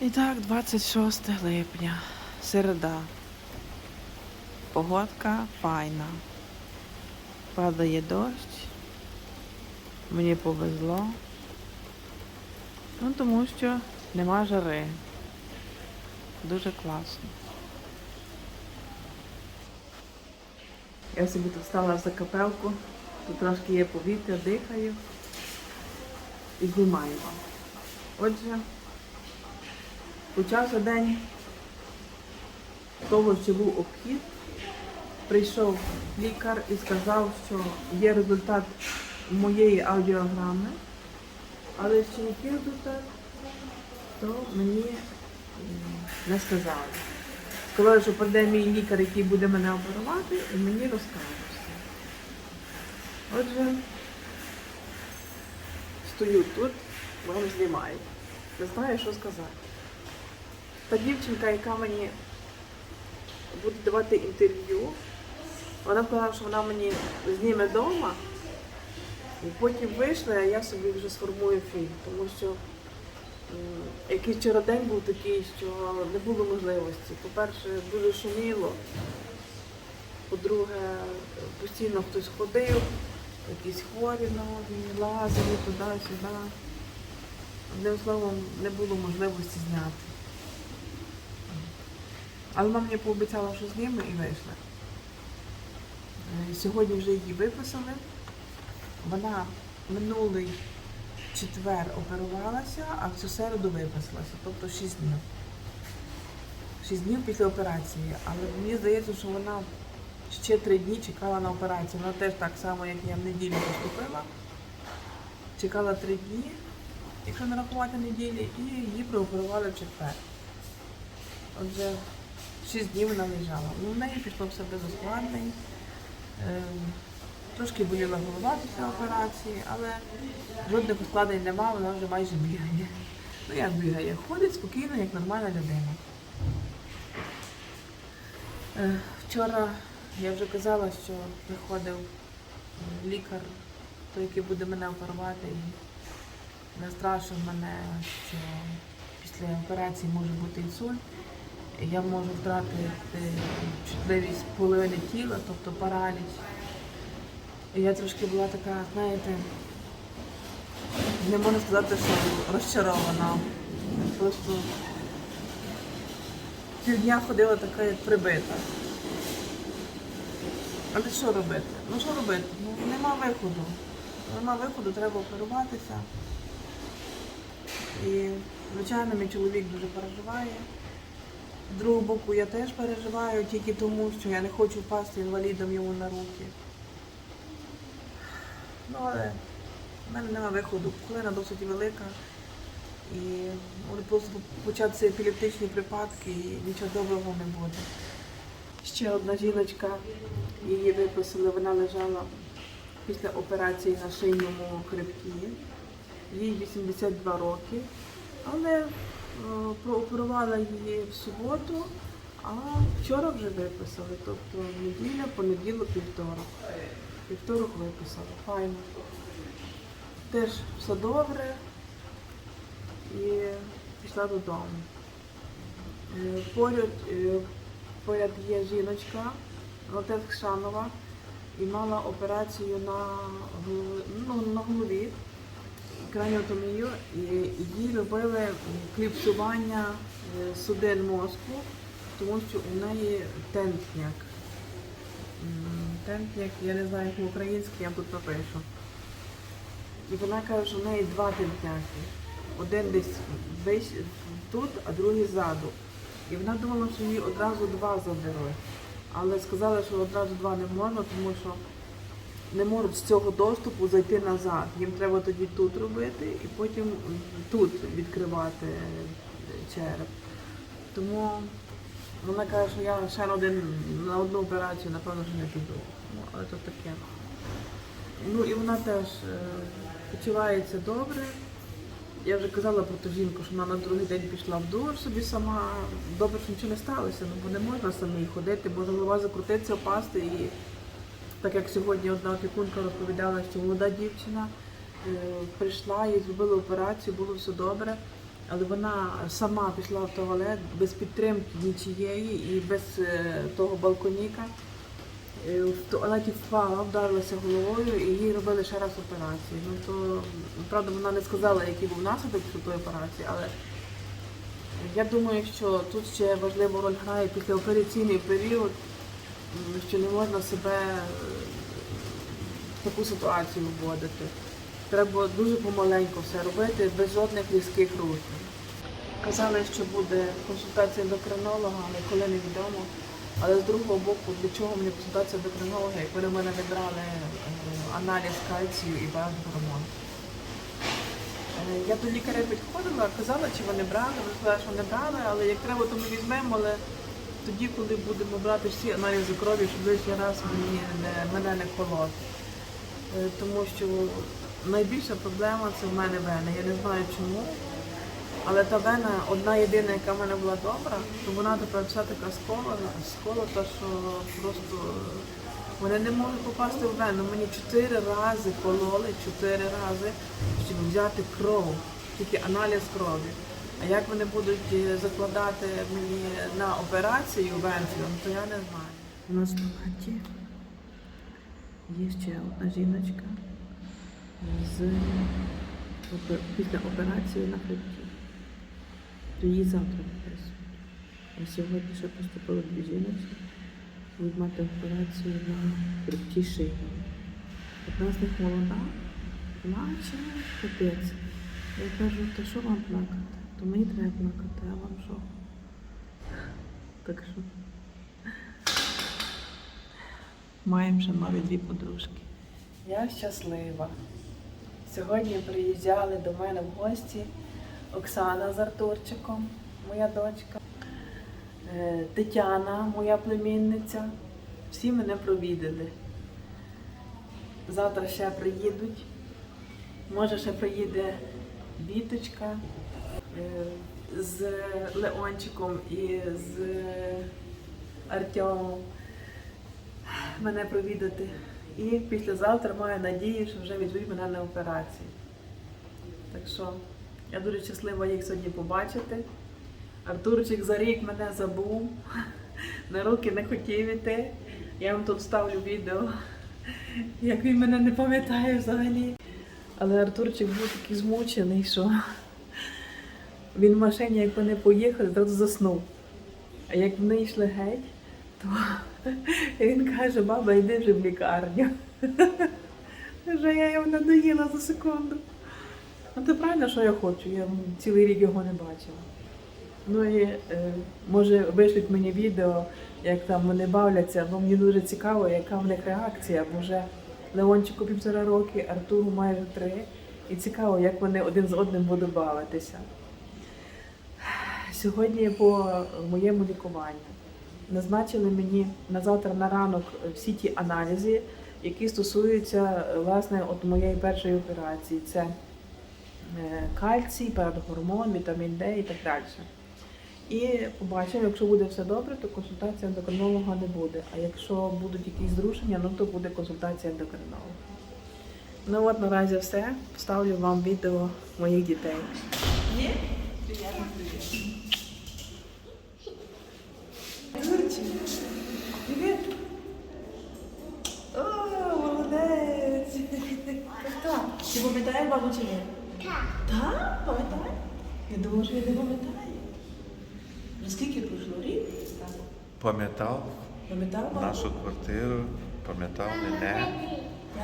І так, 26 липня, середа. Погодка файна. Падає дощ. Мені повезло. Ну, тому що нема жари. Дуже класно. Я собі тут стала в закапелку, тут трошки є повітря, дихаю і знімаю вам. Отже, почався день того, що був обхід. Прийшов лікар і сказав, що є результат моєї аудіограми, але ще який результат, то мені не сказали. Сказали, що прийде мій лікар, який буде мене оперувати, і мені розкаже все. Отже, стою тут, вам знімаю. Не знаю, що сказати. Та дівчинка, яка мені буде давати інтерв'ю, вона сказала, що вона мені зніме вдома, і потім вийшла, а я собі вже сформую фільм, тому що м, якийсь вчора день був такий, що не було можливості. По-перше, дуже шуміло. По-друге, постійно хтось ходив, якісь хворі нові, лазили туди-сюди. Одним словом, не було можливості зняти. Але вона мені пообіцяла, що зніме і вийшла. Е, Сьогодні вже її виписали. Вона минулий четвер оперувалася, а в цю середу виписалася, тобто 6 днів. 6 днів після операції. Але мені здається, що вона ще 3 дні чекала на операцію. Вона теж так само, як я в неділю поступила. Чекала 3 дні, якщо не рахувати неділі, і її прооперували в четвер. Отже, 6 днів вона лежала. Ну, в неї пішло все без ускладнень. Ем, Трошки боліла голова після операції, але жодних ускладнень нема, вона вже майже бігає. Ну як бігає? Ходить спокійно, як нормальна людина. Е, Вчора я вже казала, що приходив лікар, той, який буде мене оперувати, і настрашив мене, що після операції може бути інсульт. Я можу втратити чутливість половини тіла, тобто параліч. І я трошки була така, знаєте, не можу сказати, що розчарована. Просто півдня ходила така, як прибита. Але що робити? Ну що робити? Ну нема виходу. Нема виходу, треба оперуватися. І, звичайно, мій чоловік дуже переживає. З другого боку, я теж переживаю тільки тому, що я не хочу впасти інвалідом йому на руки. Ну, але в мене немає виходу. Колина досить велика. І можуть просто початися епілептичні припадки і нічого доброго не буде. Ще одна жіночка, її виписали, вона лежала після операції на шийному хребті. Їй 82 роки. Але прооперувала її в суботу, а вчора вже виписали. Тобто неділя, понеділок, вівторок. Вівторок виписали. Файно. Теж все добре і пішла додому. Е, Поряд, е, поряд є жіночка, Латев Кшанова, і мала операцію на, краніотомію, їй робили кліпсування е, судин мозку, тому що у неї тентняк. Тентняк, я не знаю, як по-українськи, я тут напишу. І вона каже, що в неї два тентняки. Один десь вищ тут, а другий ззаду. І вона думала, що їй одразу два заберуть. Але сказали, що одразу два не можна, тому що не можуть з цього доступу зайти назад. Їм треба тоді тут робити і потім тут відкривати е, череп. Тому вона каже, що я ще на один на одну операцію, напевно, що не піду. Ну, але то таке. Ну і вона теж е, почувається добре. Я вже казала про ту жінку, що вона на другий день пішла в душ собі сама. Добре, що нічого не сталося, ну бо не можна самій ходити, може голова закрутиться, впасти. І так як сьогодні одна опікунка розповідала, що молода дівчина е, прийшла, їй зробили операцію, було все добре. але вона сама пішла в туалет без підтримки нічієї і без е, того балконіка. Е, В туалеті впала, вдарилася головою і їй робили ще раз операцію. Ну то правда вона не сказала, який був наслідок після тої операції, але я думаю, що тут ще важливу роль грає післяопераційний період, м, що не можна себе е, в таку ситуацію вводити. Треба дуже помаленьку все робити, без жодних різких рухів. Казали, що буде консультація ендокринолога, але коли невідомо. Але з другого боку, для чого мені консультація ендокринолога, як вони мене не брали е, аналіз кальцію і гормон. Е, Я до лікаря підходила, казала, чи вони брали, вони сказали, що не брали, але як треба, то ми візьмемо, але тоді, коли будемо брати всі аналізи крові, щоб лише раз мені не, мене не колоти. Е, Тому що найбільша проблема це в мене вена. Я не знаю чому. Але та вена одна єдина, яка в мене була добра, то вона тепер вся така сколена, сколота, що просто вони не можуть попасти в вену. Мені чотири рази кололи, чотири рази, щоб взяти кров, тільки аналіз крові. А як вони будуть е, закладати мені на операцію венфлюм, то я не знаю. У нас в палаті є ще одна жіночка з після операції на хребті. То її завтра виписують. А сьогодні ще поступили дві жіночки, будуть мати операцію на хребті шиї. Одна з них молода, плаче, капець. Я кажу, то що вам плакати? То мені треба плакати, а вам що? Так що маємо ще нові дві подружки. Я щаслива. Сьогодні приїжджали до мене в гості Оксана з Артурчиком, моя дочка, е, Тетяна, моя племінниця. Всі мене провідали. Завтра ще приїдуть. Може, ще приїде Віточка з Леончиком і з Артемом мене провідати. І післязавтра маю надію, що вже візьмуть мене на операцію. Так що я дуже щаслива їх сьогодні побачити. Артурчик за рік мене забув, на руки не хотів іти. Я вам тут ставлю відео, як він мене не пам'ятає взагалі. Але Артурчик був такий змучений, що він в машині, як вони поїхали, зразу заснув. А як вони йшли геть, то він каже, баба, йди вже в лікарню. Вже я його надоїла за секунду. Ну це правильно, що я хочу. Я цілий рік його не бачила. Ну і е, може вишлють мені відео, як там вони бавляться, бо мені дуже цікаво, яка в них реакція, бо вже Леончику півтора роки, Артуру майже три. І цікаво, як вони один з одним будуть бавитися. Сьогодні по моєму лікуванню назначили мені на завтра на ранок всі ті аналізи, які стосуються власне от моєї першої операції. Це е, кальцій, парадгормон, вітамін Д і так далі. І побачимо, якщо буде все добре, то консультація ендокринолога не буде. А якщо будуть якісь зрушення, ну то буде консультація ендокринолога. Ну от наразі все. Вставлю вам відео моїх дітей. Привіт. Юрчик, привіт. О, молодець. Так, ти пам'ятаєш бабу чи ні? Так. Так, пам'ятаю. Я думаю, що я не пам'ятаю. Вже скільки пройшло рік? Пам'ятав Пам'ятав бабу? нашу квартиру, пам'ятав мене.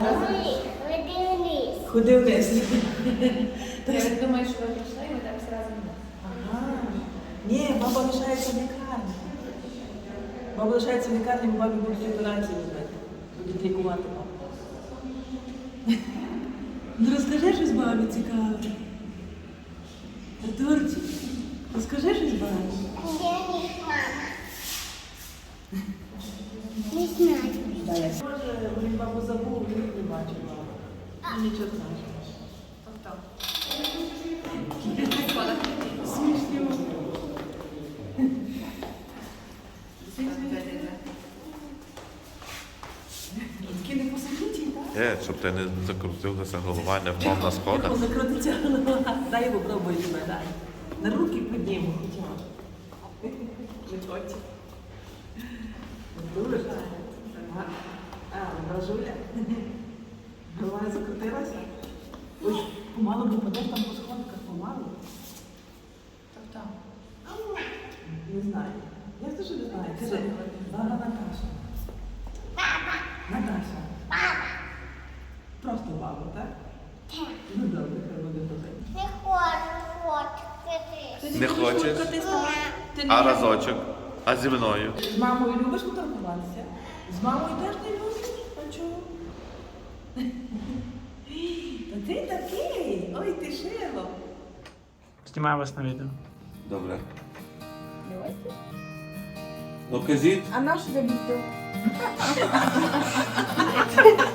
Веди вниз. Ходив вниз. Я думаю, що ви прийшли, ми так зразу. Ні, баба лишається в лікарні. Баба лишається в лікарні, бо бабі будуть операцію робити. Будуть лікувати бабу. Ну розкажи щось бабі цікаве. Артурчик, розкажи щось бабі. Я не знаю. Не знаю. Може, він бабу забув, він не бачив бабу. Нічого Так? Е, щоб ти не закрутилася голова, не впав на сходах. Закрутиться голова. Дай попробуй тебе, дай. На руки піднімо хоча б. Дуже гарно. А, Бражуля. Голова закрутилася. Ой, помалу попадеш там по сходках, помалу. Тобто, Не знаю. Я теж не знаю. Кажи, баба Наташа. Наташа. Просто баба, так? Так. Ну добре, хай буде добре. Не хочу фоткати. Не хочеш? Ти А не- разочок. А зі мною. З мамою любиш фотографуватися? З мамою теж не любиш? А чого? Та ти такий! Ой, ти шило! Знімаю вас на відео. Добре. Ну кажіть. А наш?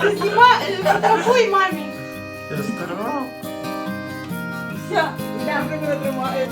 Ти знімай, фотографуй мамі! Я старував. Все, йдемо, тебе тримаю.